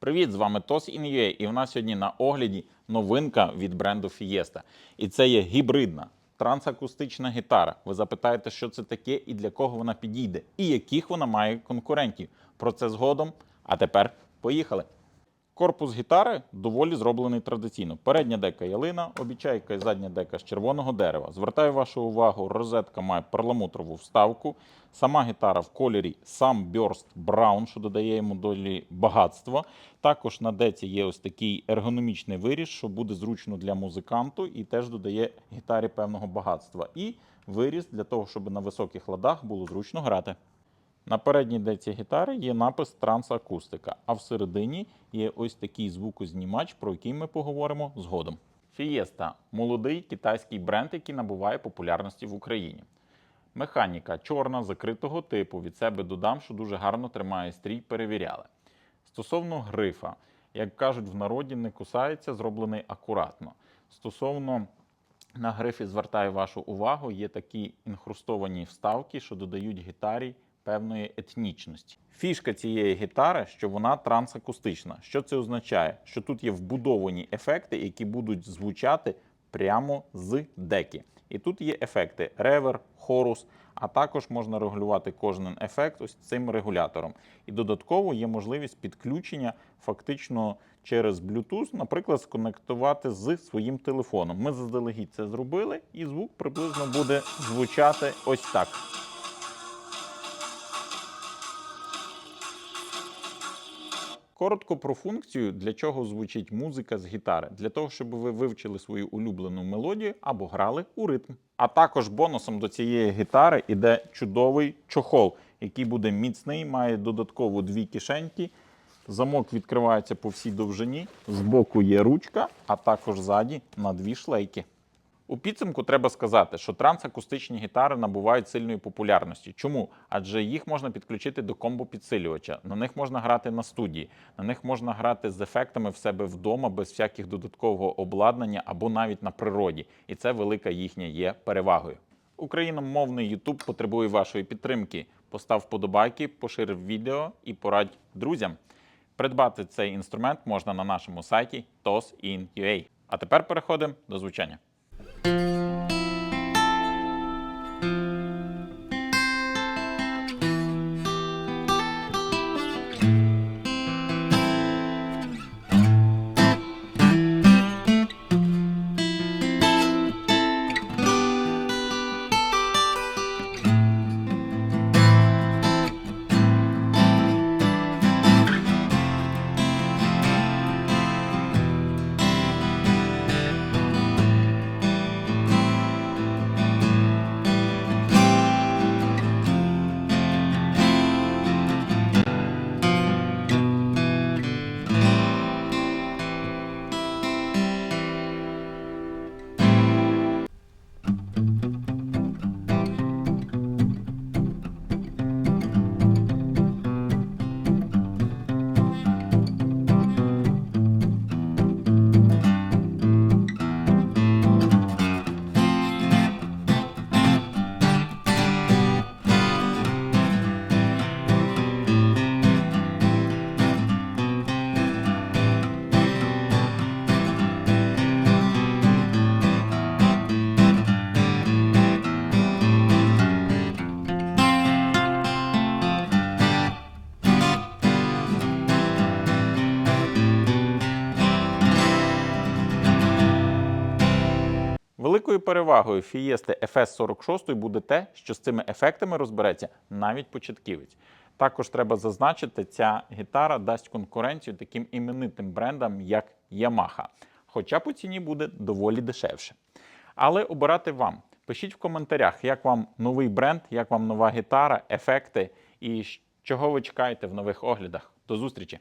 Привіт, з вами Тос Ін'є, і в нас сьогодні на огляді новинка від бренду Fiesta. І це є гібридна трансакустична гітара. Ви запитаєте, що це таке і для кого вона підійде, і яких вона має конкурентів. Про це згодом. А тепер поїхали. Корпус гітари доволі зроблений традиційно. Передня дека ялина, обічайка і задня дека з червоного дерева. Звертаю вашу увагу, розетка має перламутрову вставку. Сама гітара в кольорі Sunburst Brown, що додає йому долі багатства. Також на деці є ось такий ергономічний виріс, що буде зручно для музиканту і теж додає гітарі певного багатства. І виріс для того, щоб на високих ладах було зручно грати. На передній деці гітари є напис Трансакустика, а всередині є ось такий звукознімач, про який ми поговоримо згодом. Fiesta – молодий китайський бренд, який набуває популярності в Україні. Механіка чорна, закритого типу. Від себе додам, що дуже гарно тримає стрій, перевіряли. Стосовно грифа, як кажуть в народі, не кусається, зроблений акуратно. Стосовно на грифі звертаю вашу увагу, є такі інхрустовані вставки, що додають гітарі певної етнічності. Фішка цієї гітари, що вона трансакустична. Що це означає? Що тут є вбудовані ефекти, які будуть звучати прямо з деки. І тут є ефекти ревер, хорус, а також можна регулювати кожен ефект ось цим регулятором. І додатково є можливість підключення фактично через Bluetooth, наприклад, сконектувати з своїм телефоном. Ми заздалегідь це зробили, і звук приблизно буде звучати ось так. Коротко про функцію, для чого звучить музика з гітари, для того, щоб ви вивчили свою улюблену мелодію або грали у ритм. А також бонусом до цієї гітари іде чудовий чохол, який буде міцний, має додатково дві кишеньки. Замок відкривається по всій довжині. Збоку є ручка, а також ззаді на дві шлейки. У підсумку треба сказати, що трансакустичні гітари набувають сильної популярності. Чому? Адже їх можна підключити до комбо-підсилювача, на них можна грати на студії, на них можна грати з ефектами в себе вдома без всяких додаткового обладнання або навіть на природі. І це велика їхня є перевагою. Україномовний YouTube потребує вашої підтримки. Постав вподобайки, поширив відео і порадь друзям. Придбати цей інструмент можна на нашому сайті tosin.ua. А тепер переходимо до звучання. Thank you. Великою перевагою Fiesta FS46 буде те, що з цими ефектами розбереться навіть початківець. Також треба зазначити, ця гітара дасть конкуренцію таким іменитим брендам, як Yamaha. Хоча по ціні буде доволі дешевше. Але обирати вам. Пишіть в коментарях, як вам новий бренд, як вам нова гітара, ефекти і чого ви чекаєте в нових оглядах. До зустрічі!